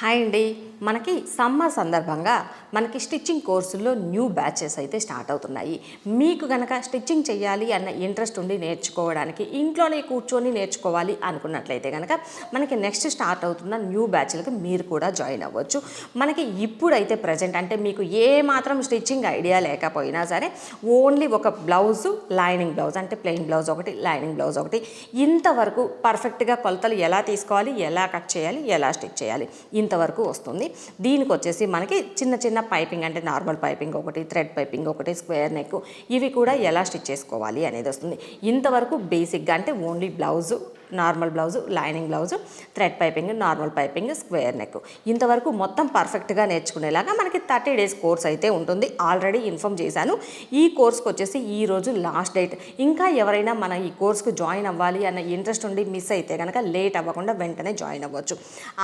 Hi అండి. మనకి summer సందర్భంగా మనకి స్టిచ్చింగ్ కోర్సుల్లో న్యూ బ్యాచెస్ అయితే స్టార్ట్ అవుతున్నాయి. మీకు గనక స్టిచ్చింగ్ చేయాలి అన్న ఇంట్రెస్ట్ ఉండి నేర్చుకోవడానికి ఇంట్లోనే కూర్చొని నేర్చుకోవాలి అనుకున్నట్లయితే కనుక మనకి నెక్స్ట్ స్టార్ట్ అవుతున్న న్యూ బ్యాచ్లకు మీరు కూడా జాయిన్ అవ్వచ్చు. మనకి ఇప్పుడైతే ప్రజెంట్ అంటే మీకు ఏ మాత్రం స్టిచ్చింగ్ ఐడియా లేకపోయినా సరే ఓన్లీ ఒక బ్లౌజు లైనింగ్ బ్లౌజ్ అంటే ప్లెయిన్ బ్లౌజ్ ఒకటి లైనింగ్ బ్లౌజ్ ఒకటి. ఇంతవరకు పర్ఫెక్ట్గా కొలతలు ఎలా తీసుకోవాలి ఎలా కట్ చేయాలి ఎలా స్టిచ్ చేయాలి ఇంతవరకు వస్తుంది. దీనికి వచ్చేసి మనకి చిన్న చిన్న పైపింగ్ అంటే నార్మల్ పైపింగ్ ఒకటి థ్రెడ్ పైపింగ్ ఒకటి స్క్వేర్ నెక్ ఇవి కూడా ఎలా స్టిచ్ చేసుకోవాలి అనేది వస్తుంది. ఇంతవరకు బేసిక్గా అంటే only blouse normal blouse lining blouse thread piping normal piping square neck. ఇంతవరకు మొత్తం పర్ఫెక్ట్గా నేర్చుకునేలాగా మనకి థర్టీ డేస్ కోర్స్ అయితే ఉంటుంది. ఆల్రెడీ ఇన్ఫామ్ చేశాను. ఈ కోర్స్కి వచ్చేసి ఈ రోజు లాస్ట్ డేట్. ఇంకా ఎవరైనా మన ఈ కోర్స్కి జాయిన్ అవ్వాలి అన్న ఇంట్రెస్ట్ ఉండి మిస్ అయితే కనుక లేట్ అవ్వకుండా వెంటనే జాయిన్ అవ్వచ్చు.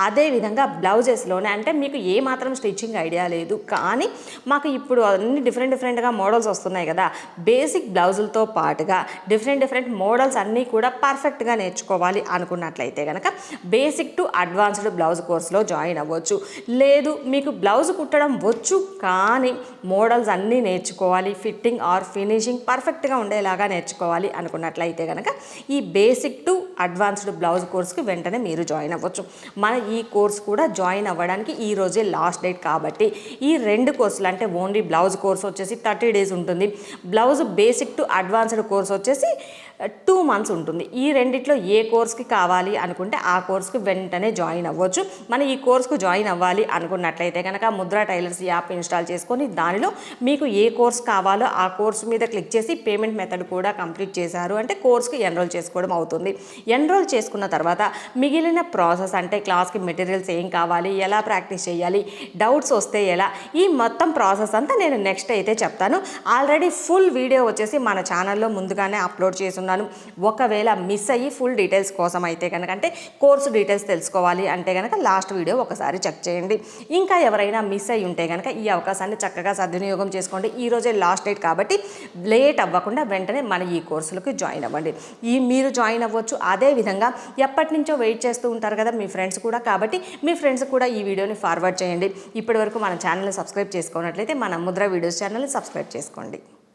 అదేవిధంగా బ్లౌజెస్లోనే అంటే మీకు ఏ మాత్రం స్టిచ్చింగ్ ఐడియా లేదు. కానీ మాకు ఇప్పుడు అన్ని డిఫరెంట్ డిఫరెంట్గా మోడల్స్ వస్తున్నాయి కదా. బేసిక్ బ్లౌజులతో పాటుగా డిఫరెంట్ డిఫరెంట్ మోడల్స్ అన్నీ కూడా పర్ఫెక్ట్గా నేర్చుకోవాలి అనుకున్నట్లయితే కనుక బేసిక్ టు అడ్వాన్స్డ్ బ్లౌజ్ కోర్స్లో జాయిన్ అవ్వచ్చు. లేదు మీకు బ్లౌజ్ కుట్టడం వచ్చు కానీ మోడల్స్ అన్నీ నేర్చుకోవాలి. ఫిట్టింగ్ ఆర్ ఫినిషింగ్ పర్ఫెక్ట్గా ఉండేలాగా నేర్చుకోవాలి అనుకున్నట్లయితే కనుక ఈ బేసిక్ టు అడ్వాన్స్డ్ బ్లౌజ్ కోర్స్కి వెంటనే మీరు జాయిన్ అవ్వచ్చు. మన ఈ కోర్స్ కూడా జాయిన్ అవ్వడానికి ఈ రోజే లాస్ట్ డేట్ కాబట్టి ఈ రెండు కోర్సులు అంటే ఓన్లీ బ్లౌజ్ కోర్స్ వచ్చేసి థర్టీ డేస్ ఉంటుంది. Blouse basic to advanced course వచ్చేసి టూ మంత్స్ ఉంటుంది. ఈ రెండిట్లో ఏ కోర్స్కి కావాలి అనుకుంటే ఆ కోర్స్కి వెంటనే జాయిన్ అవ్వచ్చు. మనం ఈ కోర్స్కు జాయిన్ అవ్వాలి అనుకున్నట్లయితే కనుక ముద్రా టైలర్స్ యాప్ ఇన్స్టాల్ చేసుకొని దానిలో మీకు ఏ కోర్స్ కావాలో ఆ కోర్స్ మీద క్లిక్ చేసి పేమెంట్ మెథడ్ కూడా కంప్లీట్ చేశారు అంటే కోర్స్కి ఎన్రోల్ చేసుకోవడం అవుతుంది. ఎన్రోల్ చేసుకున్న తర్వాత మిగిలిన ప్రాసెస్ అంటే క్లాస్కి మెటీరియల్స్ ఏం కావాలి ఎలా ప్రాక్టీస్ చేయాలి డౌట్స్ వస్తే ఎలా ఈ మొత్తం ప్రాసెస్ అంతా నేను నెక్స్ట్ అయితే చెప్తాను. ఆల్రెడీ ఫుల్ వీడియో వచ్చేసి మన ఛానల్లో ముందుగానే అప్లోడ్ చేసున్నాను ఒకవేళ మిస్ అయ్యి ఫుల్ డీటెయిల్స్ డీటెయిల్స్ కోసం అయితే కనుక అంటే కోర్సు డీటెయిల్స్ తెలుసుకోవాలి అంటే కనుక లాస్ట్ వీడియో ఒకసారి చెక్ చేయండి. ఇంకా ఎవరైనా మిస్ అయ్యి ఉంటే కనుక ఈ అవకాశాన్ని చక్కగా సద్వినియోగం చేసుకోండి. ఈ లాస్ట్ డేట్ కాబట్టి లేట్ అవ్వకుండా వెంటనే మన ఈ కోర్సులకు జాయిన్ అవ్వండి. ఈ మీరు జాయిన్ అవ్వచ్చు. అదే విధంగా ఎప్పటి నుంచో వెయిట్ చేస్తూ ఉంటారు కదా మీ ఫ్రెండ్స్ కూడా. కాబట్టి మీ ఫ్రెండ్స్ కూడా ఈ వీడియోని ఫార్వర్డ్ చేయండి. ఇప్పటివరకు మన ఛానల్ని సబ్స్క్రైబ్ చేసుకున్నట్లయితే మన ముద్ర వీడియోస్ ఛానల్ని సబ్స్క్రైబ్ చేసుకోండి.